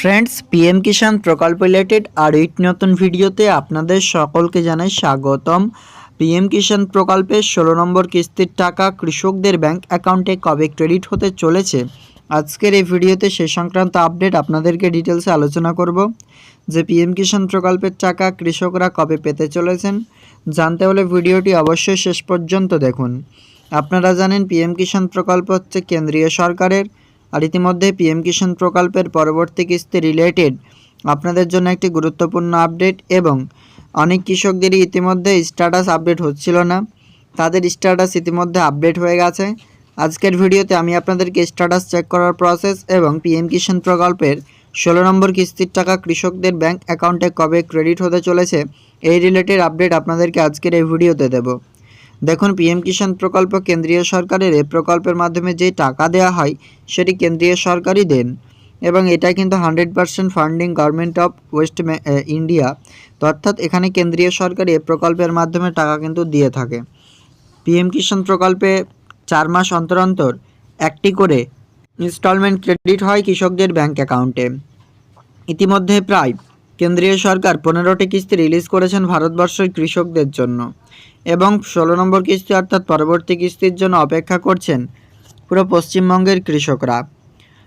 Friends PM কিষাণ প্রকল্প related আর eight নতুন ভিডিওতে আপনাদের সকলকে জানাই স্বাগতম। পিএম কিষাণ প্রকল্পের ষোলো নম্বর কিস্তির টাকা কৃষকদের ব্যাংক অ্যাকাউন্টে কবে ক্রেডিট হতে চলেছে? আজকের এই ভিডিওতে সে সংক্রান্ত আপডেট আপনাদেরকে ডিটেলসে আলোচনা করব। যে পিএম কিষাণ প্রকল্পের টাকা কৃষকরা কবে পেতে চলেছেন, জানতে হলে ভিডিওটি অবশ্যই শেষ পর্যন্ত দেখুন। আপনারা জানেন পিএম কিষাণ প্রকল্প হচ্ছে কেন্দ্রীয় সরকারের। আর ইতিমধ্যে পিএম কিষাণ প্রকল্পের পরবর্তী কিস্তি রিলেটেড আপনাদের জন্য একটি গুরুত্বপূর্ণ আপডেট এবং অনেক কৃষকদেরই ইতিমধ্যে স্ট্যাটাস আপডেট হচ্ছিল না। তাদের স্ট্যাটাস ইতিমধ্যে আপডেট হয়ে গেছে। আজকের ভিডিওতে আমি আপনাদেরকে স্ট্যাটাস চেক করার প্রসেস এবং পিএম কিষাণ প্রকল্পের ষোলো নম্বর কিস্তির টাকা কৃষকদের ব্যাংক অ্যাকাউন্টে কবে ক্রেডিট হতে চলেছে, এই রিলেটেড আপডেট আপনাদেরকে আজকের এই ভিডিওতে দেবো। দেখুন, পিএম কিষাণ প্রকল্প কেন্দ্রীয় সরকারের এই প্রকল্পের মাধ্যমে যে টাকা দেওয়া হয়, সেটি কেন্দ্রীয় সরকারই দেন। এবং এটা কিন্তু hundred percent funding government of West India. অর্থাৎ এখানে কেন্দ্রীয় সরকার এই প্রকল্পের মাধ্যমে টাকা কিন্তু দিয়ে থাকে। পিএম কিষাণ প্রকল্পে চার মাস অন্তর অন্তর একটি করে ইনস্টলমেন্ট ক্রেডিট হয় কৃষকদের ব্যাংক অ্যাকাউন্টে। ইতিমধ্যে প্রায় কেন্দ্রীয় সরকার পনেরোটি কিস্তি রিলিজ করেছেন ভারতবর্ষের কৃষকদের জন্য এবং ষোলো নম্বর কিস্তি অর্থাৎ পরবর্তী কিস্তির জন্য অপেক্ষা করছেন পুরো পশ্চিমবঙ্গের কৃষকরা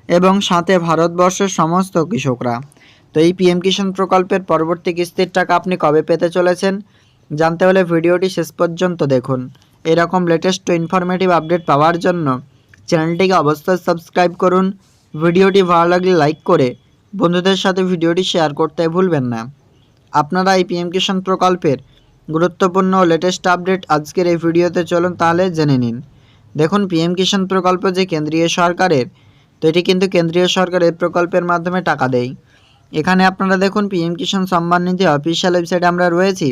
এবং সাথে ভারতবর্ষের সমস্ত কৃষকরা। তো এই পিএম কিষাণ প্রকল্পের পরবর্তী কিস্তির টাকা আপনি কবে পেতে চলেছেন জানতে হলে ভিডিওটি শেষ পর্যন্ত দেখুন। এরকম লেটেস্ট ইনফরমেটিভ আপডেট পাওয়ার জন্য চ্যানেলটিকে অবশ্যই সাবস্ক্রাইব করুন। ভিডিওটি ভালো লাগলে লাইক করে বন্ধুদের সাথে ভিডিওটি শেয়ার করতে ভুলবেন না। আপনারা এই পিএম কিষাণ প্রকল্পের গুরুত্বপূর্ণ লেটেস্ট আপডেট আজকের এই ভিডিওতে চলুন তাহলে জেনে নিন। দেখুন, পিএম কিষাণ প্রকল্প যে কেন্দ্রীয় সরকারের, তো এটি কিন্তু কেন্দ্রীয় সরকার এই প্রকল্পের মাধ্যমে টাকা দেয়। এখানে আপনারা দেখুন, পিএম কিষাণ সম্মান নিধি অফিসিয়াল ওয়েবসাইটে আমরা রয়েছি।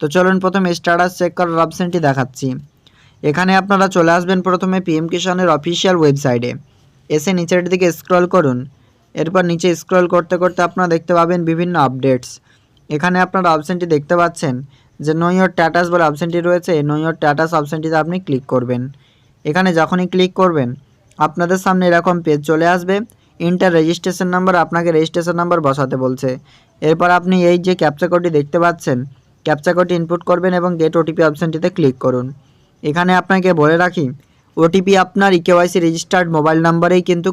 তো চলুন প্রথমে স্ট্যাটাস চেক করার অপশানটি দেখাচ্ছি। এখানে আপনারা চলে আসবেন প্রথমে পিএম কিষাণের অফিসিয়াল ওয়েবসাইটে এসে নিচের দিকে স্ক্রল করুন। এরপর নিচে স্ক্রল করতে করতে আপনারা দেখতে পাবেন বিভিন্ন আপডেটস এখানে আপনারা অপশানটি দেখতে পাচ্ছেন যে নো ইয়োর ট্যাটাস বলে অপশানটি রয়েছে। নো ইয়োর ট্যাটাস অপশানটিতে আপনি ক্লিক করবেন। এখানে যখনই ক্লিক করবেন, আপনাদের সামনে এরকম পেজ চলে আসবে। ইন্টার রেজিস্ট্রেশন নাম্বার আপনাকে রেজিস্ট্রেশন নাম্বার বসাতে বলছে। এরপর আপনি এই যে ক্যাপচা কোডটি দেখতে পাচ্ছেন ক্যাপচা কোডটি ইনপুট করবেন এবং গেট ওটিপি অপশানটিতে ক্লিক করুন। এখানে আপনাকে বলে রাখি ওটিপি আপনার ইকেওয়াইসি রেজিস্টার্ড মোবাইল নাম্বারেই কিন্তু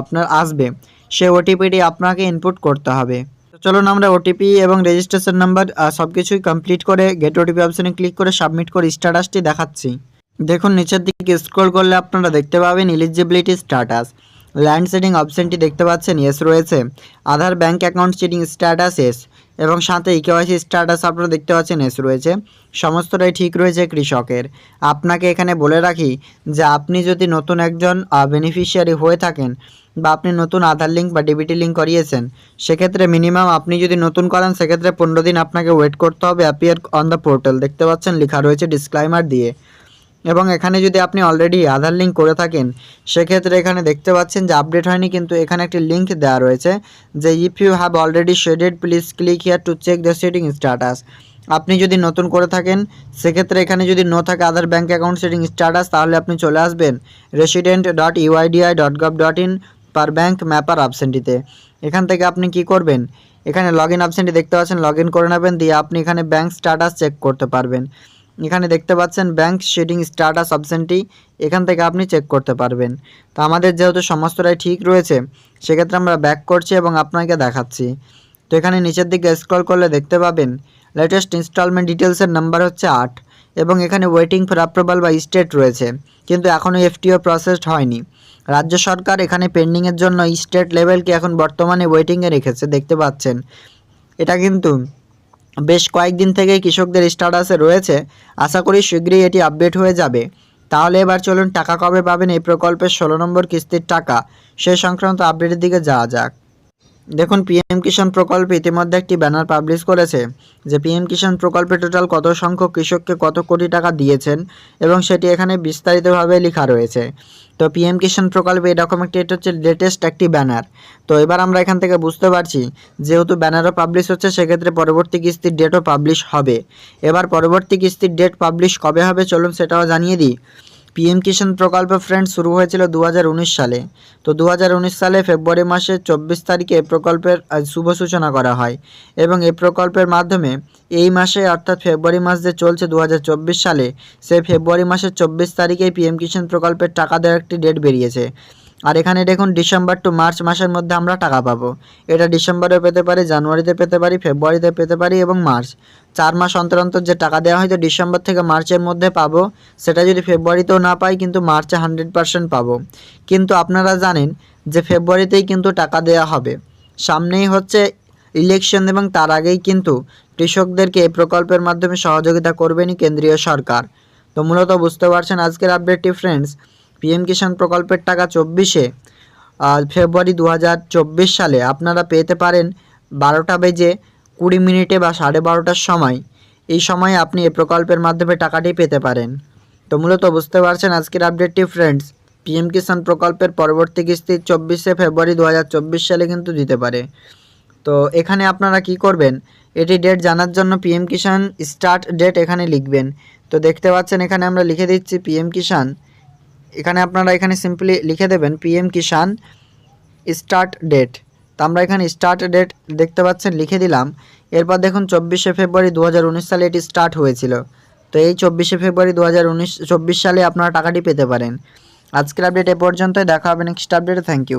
আপনার আসবে। সেই ওটিপিটি আপনাকে ইনপুট করতে হবে। তো চলুন আমরা ওটিপি এবং রেজিস্ট্রেশন নাম্বার সব কিছুই কমপ্লিট করে গেট ওটিপি অপশানে ক্লিক করে সাবমিট করে স্ট্যাটাসটি দেখাচ্ছি। দেখুন, নিচের দিকে স্ক্রল করলে আপনারা দেখতে পাবেন এলিজিবিলিটি স্ট্যাটাস ল্যান্ড সেটিং অপশানটি দেখতে পাচ্ছেন এস রয়েছে। Aadhaar bank account seeding status yes এবং সাথে ইকেওয়াইসি স্ট্যাটাস আপনারা দেখতে পাচ্ছেন, এস রয়েছে। সমস্তটাই ঠিক রয়েছে কৃষকের। আপনাকে এখানে বলে রাখি যে, আপনি যদি নতুন একজন বেনিফিশিয়ারি হয়ে থাকেন বা আপনি নতুন আধার লিঙ্ক বা ডিবিটি লিঙ্ক করিয়েছেন, সেক্ষেত্রে মিনিমাম আপনি যদি নতুন করেন, সেক্ষেত্রে পনেরো দিন আপনাকে ওয়েট করতে হবে অ্যাপিয়ার অন দ্য পোর্টাল দেখতে পাচ্ছেন, লেখা রয়েছে ডিসক্লাইমার দিয়ে। এবং এখানে যদি আপনি অলরেডি আধার লিঙ্ক করে থাকেন, সেক্ষেত্রে এখানে দেখতে পাচ্ছেন যে আপডেট হয়নি, কিন্তু এখানে একটি লিঙ্ক দেওয়া রয়েছে যে if you have already seeded please click here to check the seeding status আপনি যদি নতুন করে থাকেন, সেক্ষেত্রে এখানে যদি নো থাকে Aadhaar bank account seeding status তাহলে আপনি চলে আসবেন resident dot UIDAI dot gov dot in per bank mapper অপশানটিতে এখান থেকে আপনি কি করবেন? এখানে লগ ইন অপশানটি দেখতে পাচ্ছেন লগ ইন করে নেবেন, দিয়ে আপনি এখানে ব্যাঙ্ক স্ট্যাটাস চেক করতে পারবেন। এখানে দেখতে পাচ্ছেন ব্যাংক শেডিং স্ট্যাটাস অপশানটি এখান থেকে আপনি চেক করতে পারবেন। তো আমাদের যেহেতু সমস্তটাই ঠিক রয়েছে, সেক্ষেত্রে আমরা ব্যাক করছি এবং আপনাকে দেখাচ্ছি। তো এখানে নিচের দিকে স্ক্রল করলে দেখতে পাবেন লেটেস্ট ইনস্টলমেন্ট ডিটেলসের নাম্বার হচ্ছে আট এবং এখানে ওয়েটিং ফর অ্যাপ্রুভাল বা স্টেট রয়েছে, কিন্তু এখনও এফটিও প্রসেসড হয়নি। রাজ্য সরকার এখানে পেন্ডিংয়ের জন্য স্টেট লেভেলকে এখন বর্তমানে ওয়েটিংয়ে রেখেছে, দেখতে পাচ্ছেন। এটা কিন্তু বেশ কয়েকদিন থেকে কৃষকদের স্ট্যাটাসে রয়েছে। আশা করি শীঘ্রই এটি আপডেট হয়ে যাবে। তাহলে এবার চলুন টাকা কবে পাবেন এই প্রকল্পের ষোলো নম্বর কিস্তির টাকা। সে সংক্রান্ত আপডেটের দিকে যাওয়া যাক। দেখুন পিএম কিষাণ প্রকল্পে ইতিমধ্যে একটি ব্যানার পাবলিশ করেছে যে পিএম কিষাণ প্রকল্পে টোটাল কত সংখ্যক কৃষককে কত কোটি টাকা দিয়েছেন এবং সেটি এখানে বিস্তারিতভাবে লেখা রয়েছে। তো পিএম কিষাণ প্রকল্পে এরকম একটি এটা হচ্ছে লেটেস্ট একটি ব্যানার। তো এবার আমরা এখান থেকে বুঝতে পারছি, যেহেতু ব্যানারও পাবলিশ হচ্ছে, সেক্ষেত্রে পরবর্তী কিস্তির ডেটও পাবলিশ হবে। এবার পরবর্তী কিস্তির ডেট পাবলিশ কবে হবে, চলুন সেটাও জানিয়ে দিই। পিএম কিষাণ প্রকল্প ফ্রেন্ড শুরু হয়েছিল দু হাজার উনিশ সালে। তো দু হাজার উনিশ সালে ফেব্রুয়ারি মাসের চব্বিশ তারিখে প্রকল্পের শুভ সূচনা করা হয় এবং এই প্রকল্পের মাধ্যমে এই মাসে অর্থাৎ ফেব্রুয়ারি মাস যে চলছে দু হাজার চব্বিশ সালে সেই ফেব্রুয়ারি মাসের চব্বিশ তারিখে পিএম কিষাণ প্রকল্পের টাকা দেওয়ার একটি ডেট বেরিয়েছে। আর এখানে দেখুন ডিসেম্বর টু মার্চ মাসের মধ্যে আমরা টাকা পাবো। এটা ডিসেম্বরেও পেতে পারি, জানুয়ারিতে পেতে পারি, ফেব্রুয়ারিতে পেতে পারি এবং মার্চ। চার মাস অন্তর অন্তর যে টাকা দেওয়া হয় তো ডিসেম্বর থেকে মার্চের মধ্যে পাবো। সেটা যদি ফেব্রুয়ারিতেও না পাই কিন্তু মার্চে হান্ড্রেড পার্সেন্ট পাবো। কিন্তু আপনারা জানেন যে ফেব্রুয়ারিতেই কিন্তু টাকা দেওয়া হবে। সামনেই হচ্ছে ইলেকশন এবং তার আগেই কিন্তু কৃষকদেরকে এই প্রকল্পের মাধ্যমে সহযোগিতা করবেনই কেন্দ্রীয় সরকার। তো মূলত বুঝতে পারছেন আজকের আপডেটটি ফ্রেন্ডস পিএম কিষাণ প্রকল্পের টাকা চব্বিশে ফেব্রুয়ারি দু হাজার চব্বিশ সালে। আপনারা পেতে পারেন বারোটা বেজে কুড়ি মিনিটে বা সাড়ে বারোটার সময়। এই সময় আপনি এই প্রকল্পের মাধ্যমে টাকাটি পেতে পারেন। তো মূলত বুঝতে পারছেন আজকের আপডেটটি ফ্রেন্ডস পিএম কিষাণ প্রকল্পের পরবর্তী কিস্তি চব্বিশে ফেব্রুয়ারি দু হাজার চব্বিশ সালে কিন্তু দিতে পারে। তো এখানে আপনারা কি করবেন? এটি ডেট জানার জন্য পিএম কিষাণ স্টার্ট ডেট এখানে লিখবেন। তো দেখতে পাচ্ছেন এখানে আমরা লিখে দিচ্ছি পিএম কিষাণ এখানে আপনারা এখানে সিম্পলি লিখে দেবেন পিএম কিষান স্টার্ট ডেট তো আমরা এখানে স্টার্ট ডেট দেখতে পাচ্ছেন, লিখে দিলাম। এরপর দেখুন চব্বিশে ফেব্রুয়ারি দু হাজার উনিশ সালে এটি স্টার্ট হয়েছিল। তো এই চব্বিশে ফেব্রুয়ারি দু চব্বিশ সালে আপনারা টাকাটি পেতে পারেন। আজকের আপডেট এ পর্যন্তই, দেখা হবে নেক্সট আপডেটে থ্যাংক ইউ